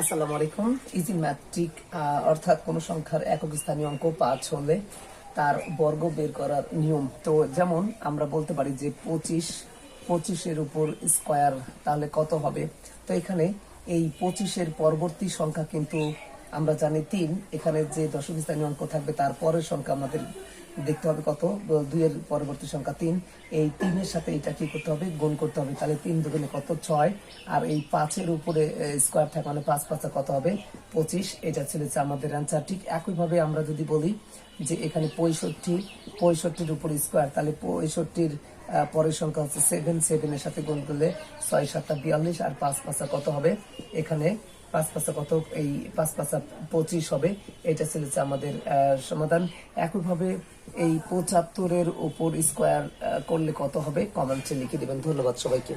আসসালামু আলাইকুম। Easy matric অর্থাৎ কোন সংখ্যার একক স্থানীয় অঙ্ক পাঁচ হলে তার বর্গ বের করার নিয়ম। তো যেমন আমরা বলতে পারি যে পঁচিশ, পঁচিশের উপর স্কোয়ার তাহলে কত হবে? তো এখানে এই পঁচিশের পরবর্তী সংখ্যা কিন্তু আমরা জানি তিন, এখানে যে দশম স্থানীয় অঙ্ক থাকবে তার পরের সংখ্যা আমাদের দেখতে হবে কত, দুইয়ের পরবর্তী সংখ্যা তিন। এই তিনের সাথে এটা কি করতে হবে? গুণ করতে হবে। তাহলে তিন দুগুণে কত? ছয়। আর এই পাঁচের উপরে স্কোয়ার থাকে মানে পাঁচ পাঁচা কত হবে? পঁচিশ। এটা ছিল যে আমাদের অ্যান্সার ঠিক একইভাবে আমরা যদি বলি যে এখানে পঁয়ষট্টি, পঁয়ষট্টির উপর স্কোয়ার তাহলে পঁয়ষট্টির পরের সংখ্যা হচ্ছে সেভেন সেভেনের সাথে গুণ করলে ছয়, সাতটা, বিয়াল্লিশ, আর পাঁচ, পাঁচা কত হবে? এখানে পাঁচ পাঁচা কত এই পাঁচ পাঁচা পঁচিশ হবে। এটা ছিল যে আমাদের সমাধান। একইভাবে এই পঁচাত্তরের উপর স্কোয়ার করলে কত হবে? কমেন্টে লিখে দিবেন। ধন্যবাদ সবাইকে।